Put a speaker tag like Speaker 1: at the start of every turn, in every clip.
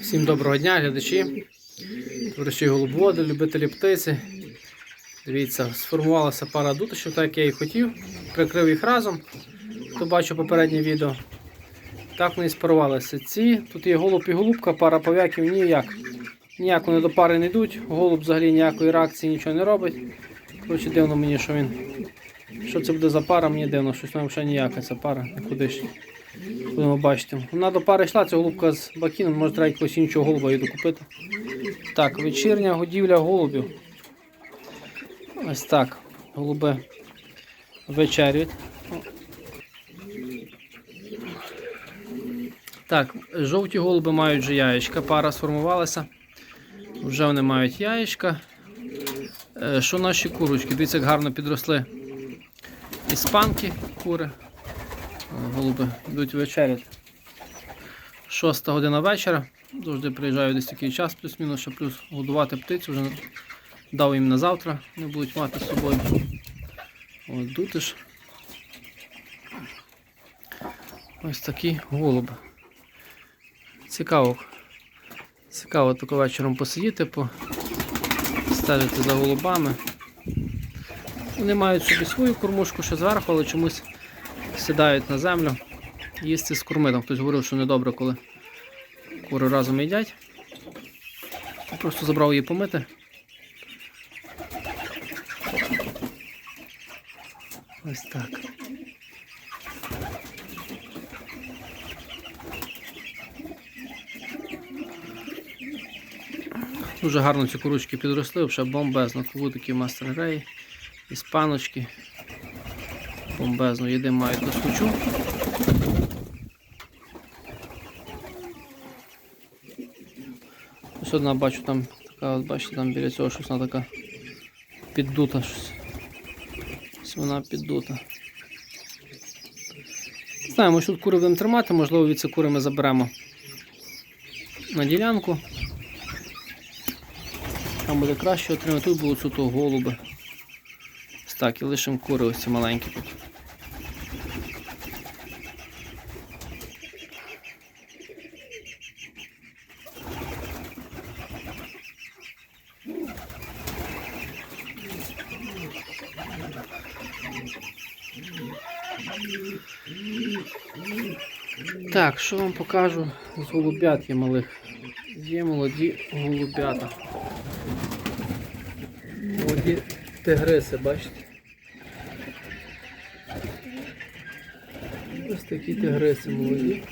Speaker 1: Всім доброго дня, глядачі, товариші голубоводи, любителі птиці. Дивіться, сформувалася пара дуточок, так як я і хотів. Прикрив їх разом. Хто бачив попереднє відео. Так вони і спарувалися. Ці, тут є голуб і голубка, пара пов'яків ніяк. Ніяк вони до пари не йдуть. Голуб взагалі ніякої реакції нічого не робить. Коротше, дивно мені, що він. Що це буде за пара, мені дивно, щось там ще ніяка ця пара, нікуди ж. Будемо бачити. Вона до пари йшла, ця голубка з бакіном, може треба якогось іншого голуба її докупити. Так, вечірня годівля голубів. Ось так. Голуби вечерюють. Так, жовті голуби мають вже яєчка, пара сформувалася. Вже вони мають яєчка. Е, Що наші курочки? Дивіться, як гарно підросли іспанки, кури. Голуби йдуть вечеряти. Шоста година вечора. Завжди приїжджаю десь такий час, плюс-мінус, ще плюс годувати птицю. Вже дав їм на завтра, не будуть мати з собою. От дутиш. Ось такі голуби. Цікаво. Цікаво тако вечором посидіти, стежити за голубами. Вони мають собі свою кормушку ще зверху, але чомусь сідають на землю їсти з корми. Хтось говорив, що недобре, коли кури разом їдять. Просто забрав її помити. Ось так. Дуже гарно ці курочки підросли, вже бомбезно. Квутики мастер грей, іспаночки. Бомбезно, їди мають доскочу. Ось одна бачу там така, от бачите, там біля цього щось вона така піддута щось. Ось вона піддута. Знаю, ми тут кури будемо тримати, можливо від кури ми заберемо на ділянку. Там буде краще отримати. Тут було суто голуби. Так, і лишимо кури ось ці маленькі тут. Так, що вам покажу з голубят є малих. Є молоді голубята. Молоді тигриси, бачите? Ось такі тигриси молоді.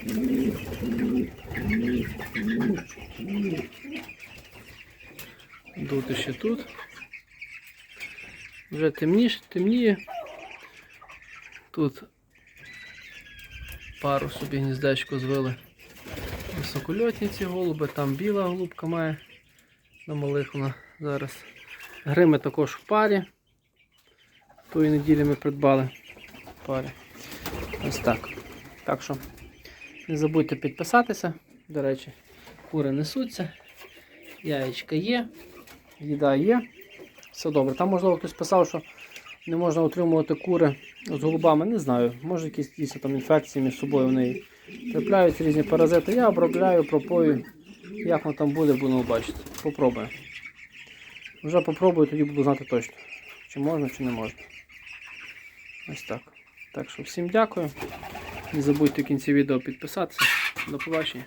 Speaker 1: Дути ще тут. Вже темніше, темніє. Тут пару собі гніздечко звили. Високольотні ці голуби, там біла голубка має на малих вона зараз. Грими також в парі. Тої неділі ми придбали в. Ось так. Так що не забудьте підписатися. До речі, кури несуться, яєчка є, їда є. Все добре. Там, можливо, хтось писав, що не можна отримувати кури з голубами. Не знаю. Може якісь дійсно там інфекції між собою в неї трапляються різні паразити. Я обробляю, пропою. Як воно там буде, будемо бачити. Попробую. Вже попробую, тоді буду знати точно, чи можна, чи не можна. Ось так. Так що всім дякую. Не забудьте в кінці відео підписатися. До побачення.